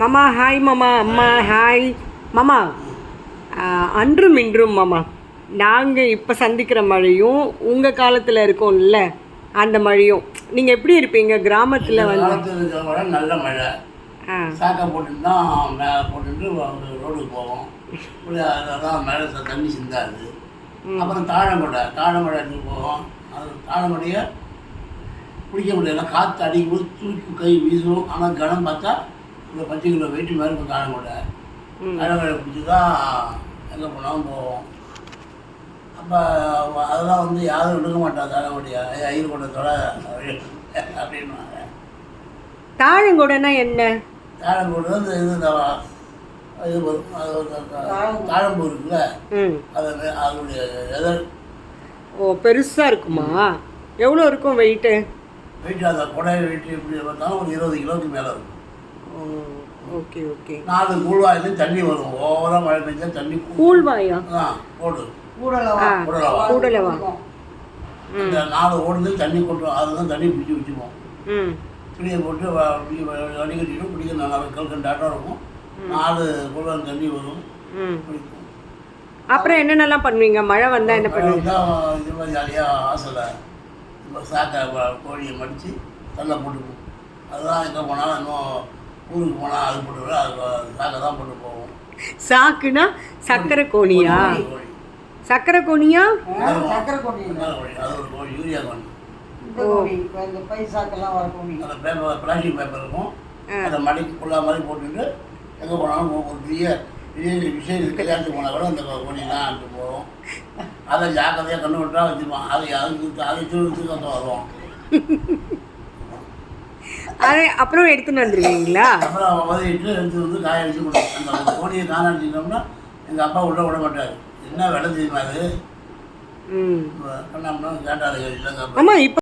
மாமா ஹாய் மாமா அம்மா ஹாய் மாமா அன்றும் இன்றும் மாமா நாங்கள் இப்போ சந்திக்கிற மழையும் உங்கள் காலத்தில் இருக்கோம்ல அந்த மழையும். நீங்கள் எப்படி இருப்பீங்க? கிராமத்தில் வந்து நல்ல மழை. சாக்கை போட்டுட்டு தான் போட்டுட்டு ரோடுக்கு போவோம். அதெல்லாம் மேலே தண்ணி சிந்தாது. அப்புறம் தாழமடை தாழமடை போவோம். அது தாழமடையை பிடிக்க முடியல. காற்று அடிக்கும் போது தூக்கி கை வீசும். ஆனால் கனம் பார்த்தா இந்த பத்து கிலோ வெயிட் மாதிரி இருக்கும் தாழமடை ம். தாழமடை பிடிச்சி தான் எங்கே போனாலும் போவோம். அப்போ அதெல்லாம் வந்து யாரும் எடுக்க மாட்டா தாழமடையை ஐயர் கூட்டத்தோட அப்படின்வாங்க தாழங்கொடைனா என்ன? தாழம்பூர் வந்து இது இந்த இது வரும் அது ஒரு தாழம்பூ இருக்குல்ல? ம். அது அதனுடைய எதர் ஓ பெருசாக இருக்குமா? எவ்வளோ இருக்கும் வெயிட்டு? வெயிட் அந்த கொடை வெயிட் எப்படி பார்த்தாலும் ஒரு இருபது கிலோவுக்கு மேலே இருக்கும். Okay okay. நாலு கூழ்வாயிலையும் தண்ணி வரும். ஓவராக மழை பெஞ்சா தண்ணி கூழ்வாயா? ஆ ஓடு கூடலவா? கூடலவா? இந்த நாலு ஓடுலேயும் தண்ணி கொட்டுவோம் அதுதான் தண்ணி பிடிச்சி வச்சுப்போம் ம். பிடியை போட்டு வடிகட்டிட்டு பிடிக்க நல்லா கல்கண்டாட்டம் இருக்கும். நாலு கூழ்வாயில் தண்ணி வரும். ம். பிடிக்கும் அப்புறம் என்னென்னலாம் பண்ணுவீங்க? மழை வந்தால் என்ன பண்ணுவீங்க? இது மாதிரி ஜாலியாக ஆசையில் இப்போ சாக்கை கோழியை மடித்து தள்ள போட்டுக்குவோம். அதுதான் எங்கே போனாலும் இன்னும் ஊருக்கு போனால் அது போட்டுக்கிறோம் அது சாக்கை தான் போட்டு போவோம். சாக்குனா சக்கரை கோணியா? கோழி. சக்கரை கோணியா? சக்கரை கோழி அது ஒரு கோழி யூரியா கோழி இந்த இந்த பைசாக்கெல்லாம் வர கோழி அந்த பேப்பர் பிளாஸ்டிக் பேப்பர் இருக்கும். அதை மடிக்கு ஃபுல்லாக மாதிரி போட்டுட்டு எங்கே போனாலும். ஒரு பெரிய விஷயம் கல்யாணத்துக்கு போனால் கூட அந்த தான் எடுத்து போவோம். அதை ஜாக்கிரதையாக கண்ணு விட்டா வச்சுருப்பான் அதை அதை தூரத்துக்கு வந்து வருவோம். அதை அப்புறம் எடுத்துன்னு வந்துருவீங்களா? அப்புறம் உதவிட்டு எடுத்து வந்து காய வச்சு கொடுப்போம் அந்த கோழியை காணாச்சிட்டோம்னா எங்கள் அப்பா உள்ள விட மாட்டார். என்ன விலை தெரியுமா அது? பண்ணோம்னா கேட்டாரு இல்லைங்க ஆமாம் இப்போ